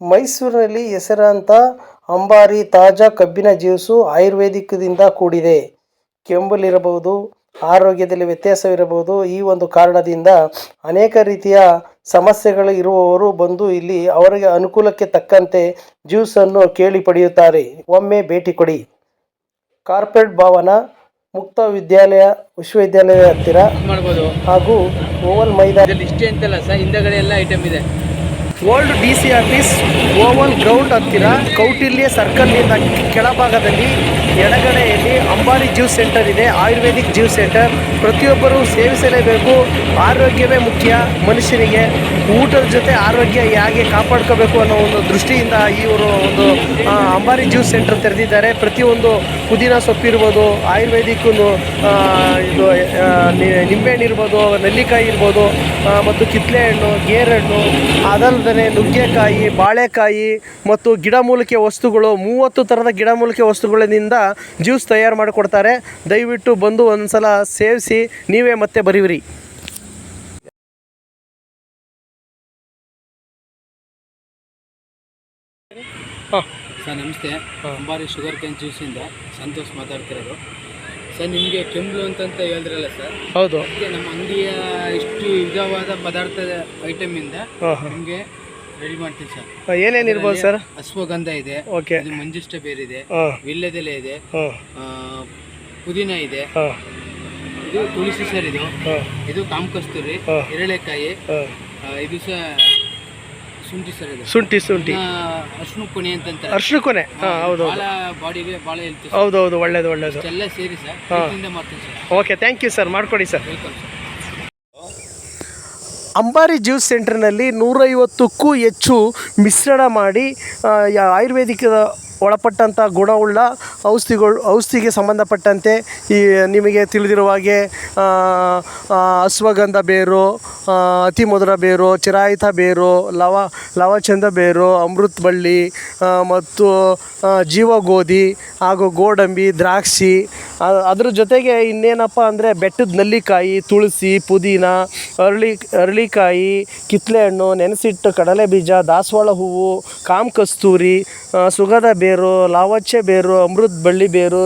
ಮೈಸೂರಿನಲ್ಲಿ ಹೆಸರಾಂತ ಅಂಬಾರಿ ತಾಜಾ ಕಬ್ಬಿನ ಜ್ಯೂಸು ಆಯುರ್ವೇದಿಕದಿಂದ ಕೂಡಿದೆ. ಕೆಂಬಲಿರಬಹುದು ಆರೋಗ್ಯದಲ್ಲಿ ವ್ಯತ್ಯಾಸವಿರಬಹುದು. ಈ ಒಂದು ಕಾರಣದಿಂದ ಅನೇಕ ರೀತಿಯ ಸಮಸ್ಯೆಗಳು ಇರುವವರು ಬಂದು ಇಲ್ಲಿ ಅವರಿಗೆ ಅನುಕೂಲಕ್ಕೆ ತಕ್ಕಂತೆ ಜ್ಯೂಸನ್ನು ಕೇಳಿ ಪಡೆಯುತ್ತಾರೆ. ಒಮ್ಮೆ ಭೇಟಿ ಕೊಡಿ. ಕಾರ್ಪೆಟ್ ಭವನ ಮುಕ್ತ ವಿದ್ಯಾಲಯ ವಿಶ್ವವಿದ್ಯಾಲಯ ಹತ್ತಿರ ಮಾಡ್ಬೋದು. ಹಾಗೂ ಓವಲ್ ಮೈದಾನ ಇಷ್ಟೇ ಅಂತಲ್ಲ ಸರ್ ಹಿಂದಗಡೆ ಎಲ್ಲ ಐಟಮ್ ಇದೆ. Old D C office oval ground ಹತ್ತಿರ ಕೌಟಿಲ್ಯ ಸರ್ಕಲ್ನಿಂದ ಕೆಳಭಾಗದಲ್ಲಿ ಎಡಗಡೆಯಲ್ಲಿ ಅಂಬಾರಿ ಜ್ಯೂಸ್ ಸೆಂಟರ್ ಇದೆ ಆಯುರ್ವೇದಿಕ್ ಜ್ಯೂಸ್ ಸೆಂಟರ್. ಪ್ರತಿಯೊಬ್ಬರೂ ಸೇವಿಸಲೇಬೇಕು. ಆರೋಗ್ಯವೇ ಮುಖ್ಯ ಮನುಷ್ಯನಿಗೆ. ಊಟದ ಜೊತೆ ಆರೋಗ್ಯ ಹೇಗೆ ಕಾಪಾಡ್ಕೋಬೇಕು ಅನ್ನೋ ಒಂದು ದೃಷ್ಟಿಯಿಂದ ಇವರು ಒಂದು ಅಂಬಾರಿ ಜ್ಯೂಸ್ ಸೆಂಟರ್ ತೆರೆದಿದ್ದಾರೆ. ಪ್ರತಿಯೊಂದು ಪುದೀನ ಸೊಪ್ಪಿರ್ಬೋದು ಆಯುರ್ವೇದಿಕ್ ಒಂದು, ಆ, ಇದು ನಿಂಬೆಹಣ್ಣು ಇರ್ಬೋದು ನೆಲ್ಲಿಕಾಯಿ ಇರ್ಬೋದು ಮತ್ತು ಕಿತ್ಲೆ ಹಣ್ಣು ಗೇರಹಣ್ಣು ಅದಲ್ಲದೆ ನುಗ್ಗೆಕಾಯಿ ಬಾಳೆಕಾಯಿ ಮತ್ತು ಗಿಡಮೂಲಿಕೆ ವಸ್ತುಗಳು ಮೂವತ್ತು ಥರದ ಗಿಡಮೂಲಿಕೆ ವಸ್ತುಗಳಿಂದ ಜ್ಯೂಸ್ ತಯಾರು ಮಾಡಿಕೊಡ್ತಾರೆ. ದಯವಿಟ್ಟು ಬಂದು ಒಂದ್ಸಲ ಸೇವಿಸಿ ನೀವೇ ಮತ್ತೆ ಬರೀವಿರಿ ಹಾಂ. ಸರ್ ನಮಸ್ತೆ. ಅಂಬಾರಿ ಶುಗರ್ ಕ್ಯಾನ್ ಜ್ಯೂಸಿಂದ ಸಂತೋಷ್ ಮಾತಾಡ್ತಿರೋದು. ಸರ್ ನಿಮಗೆ ಕೆಂಬ್ಲು ಅಂತಂತ ಹೇಳಿದ್ರಲ್ಲ ಸರ್ ಹೌದು. ಅದಕ್ಕೆ ನಮ್ಮ ಅಂಗಡಿಯ ಇಷ್ಟು ವಿಧವಾದ ಪದಾರ್ಥದ ಐಟಮಿಂದ ಇಂದ ನಿಮಗೆ ರೆಡಿ ಮಾಡ್ತೀವಿ ಸರ್. ಏನೇನು ಇರ್ಬೋದು ಸರ್? ಅಶ್ವಗಂಧ ಇದೆ ಓಕೆ. ಇದು ಮಂಜುಷ್ಟ ಬೇರ್ ಇದೆ ವಿಳ್ಯದೆಲೆ ಇದೆ ಪುದೀನ ಇದೆ ಇದು ತುಳಸಿ ಸರ್ ಇದು. ಇದು ಕಾಮಕಸ್ತೂರಿ. ಎರಳೆಕಾಯಿ ಇದು ಸಹ ಶುಂಠಿ ಸರ್ ಇದು. ಶುಂಠಿ ಶುಂಠಿ. ಅರ್ಶಿನ ಕೊನೆ ಅಂತಂತಾರೆ. ಅರ್ಶಿನ ಕೊನೆ ಹಾಂ ಹೌದು ಭಾಳ ಬಾಡಿಗೆ ಭಾಳ ಹೆಲ್ತ್ ಹೌದು ಹೌದು ಒಳ್ಳೇದು ಒಳ್ಳೇದು. ಎಲ್ಲ ಸೇರಿ ಸರ್. ಮಾಡ್ತೀನಿ ಓಕೆ ಥ್ಯಾಂಕ್ ಯು ಸರ್. ಮಾಡಿಕೊಡಿ sir. Welcome sir. Ambari juice ಸೆಂಟರ್ನಲ್ಲಿ ನೂರೈವತ್ತಕ್ಕೂ ಹೆಚ್ಚು ಮಿಶ್ರಣ ಮಾಡಿ ಆಯುರ್ವೇದಿಕ ಆಯುರ್ವೇದಿಕದ ಒಳಪಟ್ಟಂಥ ಗುಣವುಳ್ಳ ಔಷಧಿಗಳು, ಔಷಧಿಗೆ ಸಂಬಂಧಪಟ್ಟಂತೆ ಈ ನಿಮಗೆ ತಿಳಿದಿರುವ ಹಾಗೆ ಅಶ್ವಗಂಧ ಬೇರು ಅತಿಮಧುರ ಅತಿ ಮಧುರ ಬೇರು, ಚಿರಾಯಿತ ಬೇರು, ಲವ, ಲವಚಂದ ಬೇರು, ಅಮೃತ ಬಳ್ಳಿ ಮತ್ತು ಜೀವಗೋಧಿ ಜೀವ ಗೋಧಿ ಹಾಗೂ ಗೋಡಂಬಿ, ದ್ರಾಕ್ಷಿ ಅದರ ಜೊತೆಗೆ ಇನ್ನೇನಪ್ಪ ಅಂದರೆ ಬೆಟ್ಟದ ನಲ್ಲಿಕಾಯಿ, ತುಳಸಿ, ಪುದೀನ, ಅರಳಿ, ಅರಳಿಕಾಯಿ ಕಿತ್ತಲೆ ಹಣ್ಣು, ನೆನೆಸಿಟ್ಟು ಕಡಲೆ ಬೀಜ, ದಾಸವಾಳ ಹೂವು, ಕಾಮ್ ಸುಗಂಧ ಬೇರು ಲಾವಚ್ಚೆ ಬೇರು ಅಮೃತ ಬಳ್ಳಿ ಬೇರು